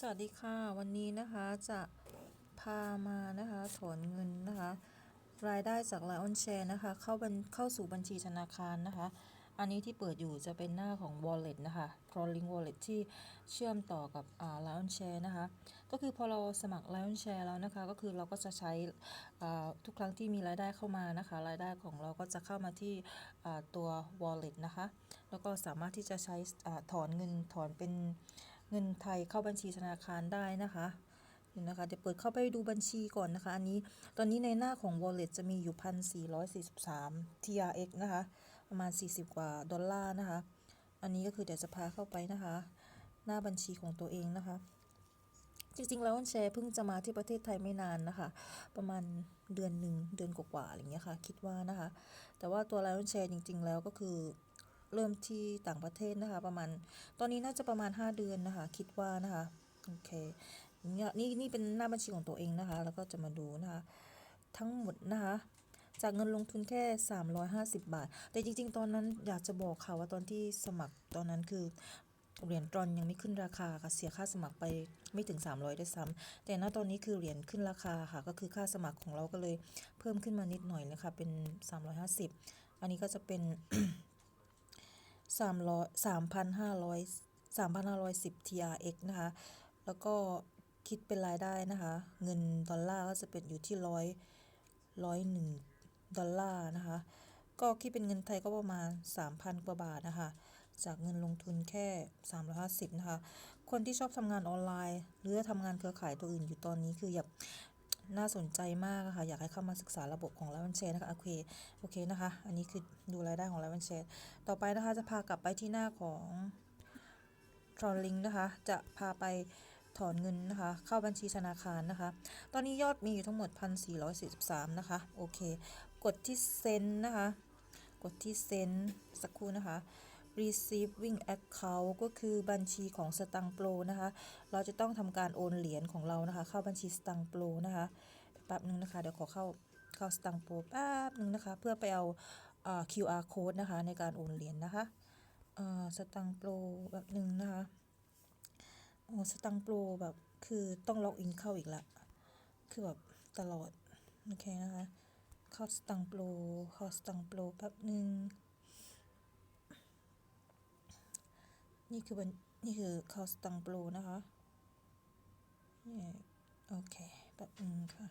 สวัสดีค่ะ วันนี้นะคะจะพามานะคะถอนเงินนะคะ รายได้จาก Lion Share นะคะ เข้าบัญเข้าสู่บัญชีธนาคารนะคะ อันนี้ที่เปิดอยู่จะเป็นหน้าของ Wallet นะคะ Trolling Wallet ที่เชื่อมต่อกับอ่า Lion Share นะคะ ก็คือพอเราสมัคร Lion Share แล้วนะคะ ก็คือเราก็จะใช้อ่าทุกครั้งที่มีรายได้เข้ามานะคะ รายได้ของเราก็จะเข้ามาที่อ่าตัว Wallet นะคะ แล้วก็สามารถที่จะใช้อ่าถอนเงินถอนเป็น เงินไทยเข้าบัญชีธนาคารได้นะคะนี่นะคะเดี๋ยวเปิดเข้าไปดูบัญชีก่อนนะคะ อันนี้ตอนนี้ในหน้าของ wallet จะมีอยู่ 1,443 TRX นะคะ ประมาณ 40 กว่าดอลลาร์นะคะ อันนี้ก็คือเดี๋ยวจะพาเข้าไปนะคะ หน้าบัญชีของตัวเองนะคะ จริงๆ แล้วแชร์เพิ่งจะมาที่ประเทศไทยไม่นานนะคะ ประมาณเดือนหนึ่งเดือนกว่าๆอะไรอย่างเงี้ยค่ะ คิดว่านะคะ แต่ว่าตัว Lion Share จริง ๆ แล้วก็คือ เริ่มที่ต่างประเทศนะคะ ประมาณ ตอนนี้น่าจะประมาณ 5 เดือนนะคะ คิดว่านะคะ โอเคเนี่ยนี่นี่เป็นหน้าบัญชีของตัวเองนะคะ แล้วก็จะมาดูนะคะ ทั้งหมดนะคะจากเงินลงทุนแค่ 350 บาท แต่จริง ๆ ตอนนั้นอยากจะบอกค่ะว่าตอนที่สมัครตอนนั้นคือเหรียญตรอนยังไม่ขึ้นราคาค่ะ เสียค่าสมัครไปไม่ถึง 300ด้วยซ้ำแต่ณตอนนี้คือเหรียญขึ้นราคาค่ะ ก็คือค่าสมัครของเราก็เลยเพิ่มขึ้นมานิดหน่อยนะคะเป็น 350 อันนี้ก็จะเป็น 3,500 3,510 TRX นะคะ แล้วก็คิดเป็นรายได้นะคะ เงินดอลลาร์ก็จะเป็นอยู่ที่ร้อยร้อยหนึ่งดอลลาร์นะคะ ก็คิดเป็นเงินไทยก็ประมาณ 3,000 กว่าบาทนะคะ จากเงินลงทุนแค่ 350 นะคะ คนที่ชอบทำงานออนไลน์ หรือทำงานเครือข่ายตัวอื่นอยู่ตอนนี้คือแบบ น่าสนใจมากค่ะ อยากให้เข้ามาศึกษาระบบของ l ล v e n Share นะคะ โอเค โอเคนะคะ อันนี้คือดูรายได้ของ l ล v e n Share ต่อไปนะคะ จะพากลับไปที่หน้าของ t r o l l i n g นะคะ จะพาไปถอนเงินนะคะ เข้าบัญชีธนาคารนะคะ ตอนนี้ยอดมีอยู่ทั้งหมด 1,443 นะคะ โอเค กดที่เซ็นนะคะ กดที่เซ็นสักครู่นะคะ receiving account ก็คือบัญชีของสตังโปรนะคะ เราจะต้องทำการโอนเหรียญของเรานะคะ เข้าบัญชีสตังโปรนะคะแป๊บนึงนะคะ เดี๋ยวขอเข้าเข้าสตังโปรแป๊บนึงนะคะ เพื่อไปเอาอา QR code นะคะ ในการโอนเหรียญนะคะอ่าสตังโปรแบบหนึ่งนะคะโอ้สตังโปรแบบคือต้องล็อกอินเข้าอีกละ คือแบบตลอด โอเคนะคะ เข้าสตังโปรเข้าสตังโปรแป๊บหนึ่ง นี่คือบัญนี่คือเข้าสตังโปรนะคะนี่โอเคแบบนึงค่ะ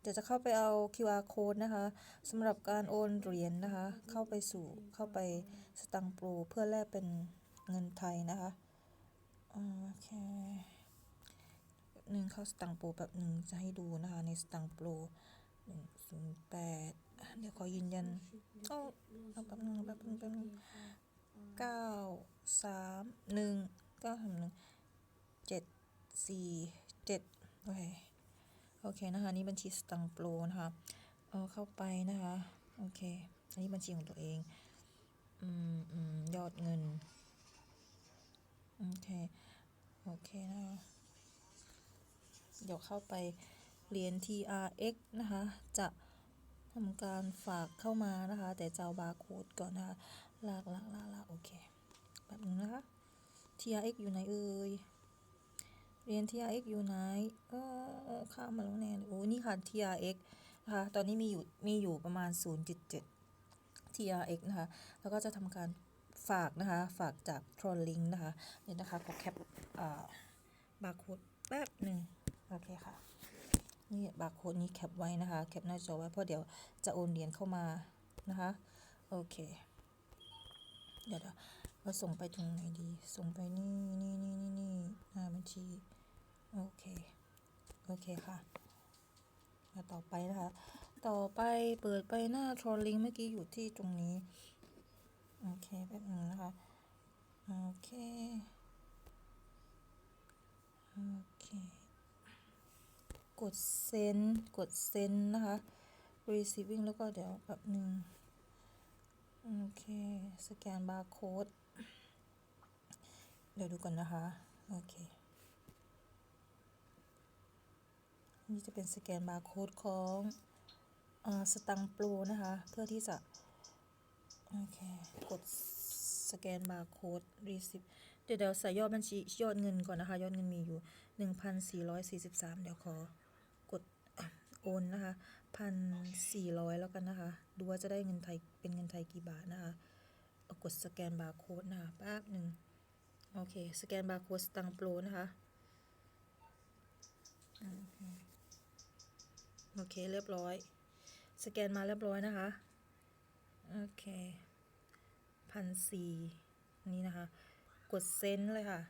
เดี๋ยวจะเข้าไปเอา QR code นะคะสำหรับการโอนเหรียญนะคะ เข้าไปสู่เข้าไปสตังโปรเพื่อแลกเป็นเงินไทยนะคะโอเคหนึ่งเข้าสตังโปรแบบหนึ่งจะให้ดูนะคะในสตังโปรหนึ่งศูนย์แปดเดี๋ยวขอยืนยันเอ้าแป๊บนึงแป๊บนึงแป๊บนึงเก้า สามหนึ่งเก้าสามหนึ่งเจ็ดสี่เจ็ดโอเคโอเคนะคะนี่บัญชีสตังโปรนะคะเอาเข้าไปนะคะโอเคอันนี้บัญชีของตัวเองอืมอืมยอดเงินโอเคโอเคนะคะเดี๋ยวเข้าไปเหรียญ TRX นะคะ จะทำการฝากเข้ามานะคะ แต่จะเอาบาร์โค้ดก่อนนะคะ ลากลากลากลากโอเค แบบนึงนะคะ TRX อยู่ไหนเอ่ย เรียน TRX อยู่ไหน เออข้ามมาแล้วแน่เลยโอ้นี่ค่ะ TRX นะคะตอนนี้มีอยู่มีอยู่ประมาณ 0.7 TRX นะคะ แล้วก็จะทำการฝากนะคะ ฝากจาก Trolling นะคะเนี่ยนะคะขอแคปอ่าบาร์โค้ดแป๊บหนึ่งโอเคค่ะ นี่บาร์โค้ดนี้แคปไว้นะคะ แคปหน้าจอไว้เพราะเดี๋ยวจะโอนเหรียญเข้ามานะคะ โอเค เดี๋ยว เราส่งไปตรงไหนดี ส่งไปนี่นี่นี่นี่นี่หน้าบัญชี โอเค โอเคค่ะมาต่อไปนะคะ ต่อไปเปิดไปหน้า trolling เมื่อกี้อยู่ที่ตรงนี้ โอเคแป๊บนึงนะคะ โอเค โอเค กดเซนกดเซนนะคะ receiving แล้วก็เดี๋ยวแบบหนึ่งโอเค สแกนบาร์โค้ด เดี๋ยวดูก่อนนะคะ โอเค นี่จะเป็นสแกนบาร์โค้ดของอสตังโปรนะคะ เพื่อที่จะ โอเค กดสแกนบาร์โค้ดรีซิเดี๋ยวเดี๋ยวใส่ยอดบัญชียอดเงินก่อนนะคะ ยอดเงินมีอยู่หนึ่งพันสี่ร้อยสี่สิบสามเดี๋ยวขอกดโอนนะคะพันสี่ร้อยแล้วกันนะคะ ดูว่าจะได้เงินไทยเป็นเงินไทยกี่บาทนะคะกดสแกนบาร์โค้ดนะคะแป๊บหนึ่ง โอเค สแกนบาร์โค้ดสตังโปรนะคะ โอเค เรียบร้อย สแกนมาเรียบร้อยนะคะ โอเคพันสี่นี่นะคะ กดเซ็นเลยค่ะ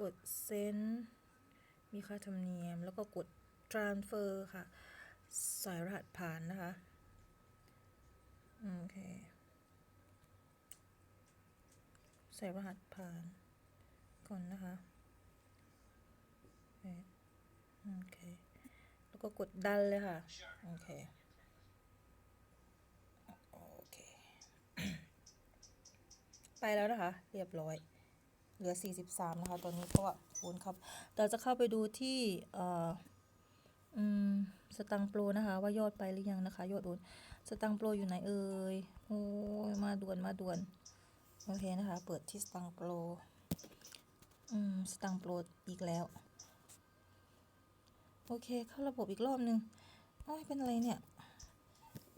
กดเซ็นมีค่าธรรมเนียม แล้วก็กด transfer ค่ะใส่รหัสผ่านนะคะ โอเค ใส่รหัสผ่านก่อนนะคะโอเค แล้วก็กดดันเลยค่ะ โอเค โอเค ไปแล้วนะคะ เรียบร้อย เหลือ 43 นะคะ ตอนนี้เพราะว่าโอนครับ เราจะเข้าไปดูที่เอ่อืมสตังโปรนะคะ ว่ายอดไปหรือยังนะคะ ยอดโอนสตังโปรอยู่ไหนเอ่ย โอ้ยมาด่วนมาด่วน โอเคนะคะ เปิดที่สตังโปร อืม สตังโปรอีกแล้ว โอเค เข้าระบบอีกรอบนึงโอ้ยเป็นอะไรเนี่ย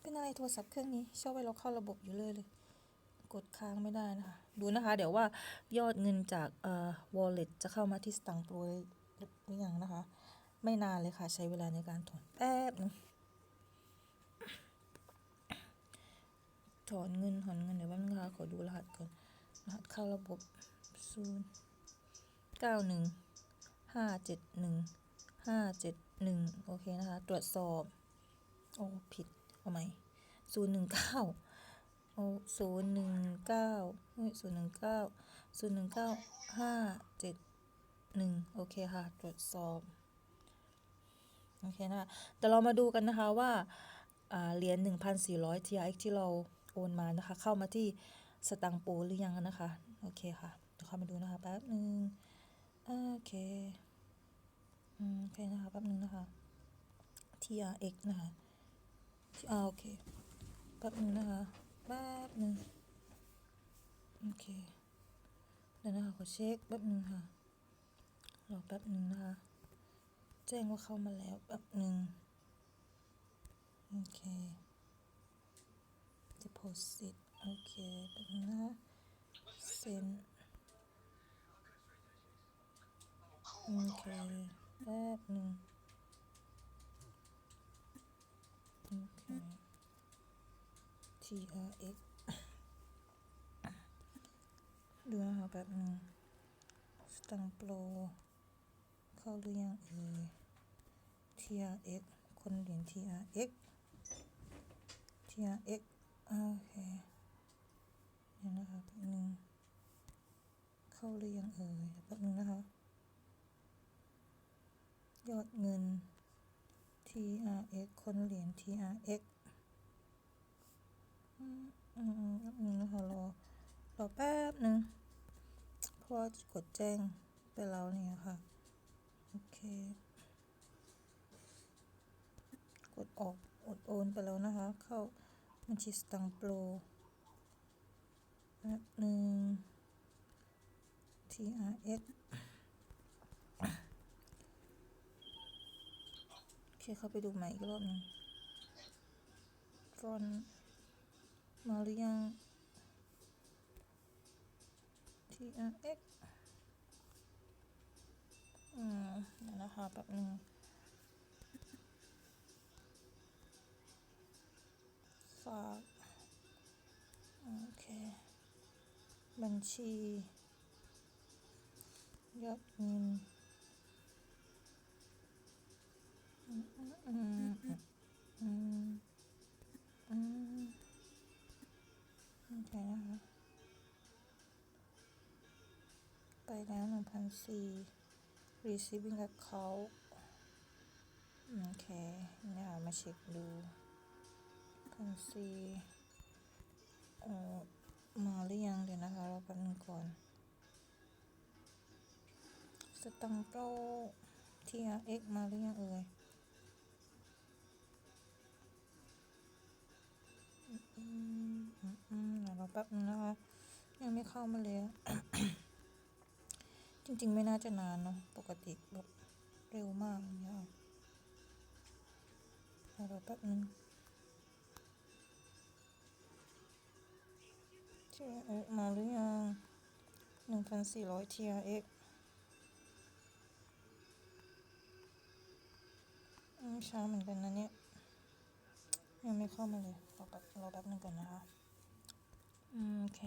เป็นอะไรโทรศัพท์เครื่องนี้ ชอบไว้เราเข้าระบบอยู่เลยเลย กดค้างไม่ได้นะคะ ดูนะคะ เดี๋ยวว่ายอดเงินจากเอ่อ wallet จะเข้ามาที่สตังโปรหรือยังนะคะ ไม่นานเลยค่ะ ใช้เวลาในการถอนแป๊บนึง ถอนเงินถอนเงินเดี๋ยวแป๊บนึงนะคะขอดูรหัสก่อน รหัสเข้าระบบศูนย์เก้าหนึ่งห้าเจ็ดหนึ่งห้าเจ็ดหนึ่งโอเคนะคะ ตรวจสอบ โอ้ผิดเอาไหมศูนย์หนึ่งเก้าโอ้ศูนย์หนึ่งเก้าศูนย์หนึ่งเก้าศูนย์หนึ่งเก้าห้าเจ็ดหนึ่งโอเคค่ะ ตรวจสอบ โอเคนะคะแต่เรามาดูกันนะคะว่าอ่าเหรียญ1,400 TRX ที่เรา โอนมานะคะ เข้ามาที่สตังปูหรือยังนะคะ โอเคค่ะเดี๋ยวเข้ามาดูนะคะแป๊บหนึ่งโอเคอืมโอเคนะคะแป๊บหนึ่งนะคะ TRX นะคะทีอ่าโอเคแป๊บหนึ่งนะคะแป๊บหนึ่งโอเคเดี๋ยวนะคะขอเช็คแป๊บหนึ่งค่ะรอแป๊บหนึ่งนะคะ แจ้งว่าเข้ามาแล้วแป๊บหนึ่งโอเค deposit โอเคแป๊บหนึงนะคะเซ็นโอเคแป๊บหนึ่งโอเค TRX ดูนะคะแป๊บหนึงสตังโปรเข้าหรือยังเอ่ย TRX คนเหรียญ TRX TRX โอเคเดี๋ยวนะคะแป๊บนึงเข้าหรือยังเอ่ยแป๊บนึงนะคะ ยอดเงิน TRX คนเหรียญ TRX อืมอืมอืมแป๊บนึงนะคะรอรอแป๊บนึงเพราะว่ากดแจ้งไปแล้วเนี่ยค่ะ โอเค กดออกกดโอนไปแล้วนะคะ เข้า บัญชีสตังโปรแป๊บหนึ่ง TRX โอเค เข้าไปดูใหม่อีกรอบนึงฟอนมาหรือยัง TRX อืมนะคะแป๊บนึง ฝาก โอเค บัญชี ยอดเงินอืมอืมอืมอืมอืมโอเคนะคะ ไปแล้วหนึ่งพันสี่ receiving account โอเคนี่นะคะมาเช็คดู พันสี่เอ่อมาหรือยังเดี๋ยวนะคะเราแป๊บนึงก่อน สตังค์โปร TRX มาหรือยังเอ่ยอืมอืมอืมเราแป๊บนึงนะคะ ยังไม่เข้ามาเลยอะจริง ๆ ไม่น่าจะนานเนาะปกติแบบเร็วมากอย่างเงี้ยเอาแป๊บนึง TRX มาหรือยังหนึ่งพันสี่ร้อย TRX อืมช้าเหมือนกันนะเนี่ย ยังไม่เข้ามาเลย รอแป๊บรอแป๊บนึงก่อนนะคะอืมโอเค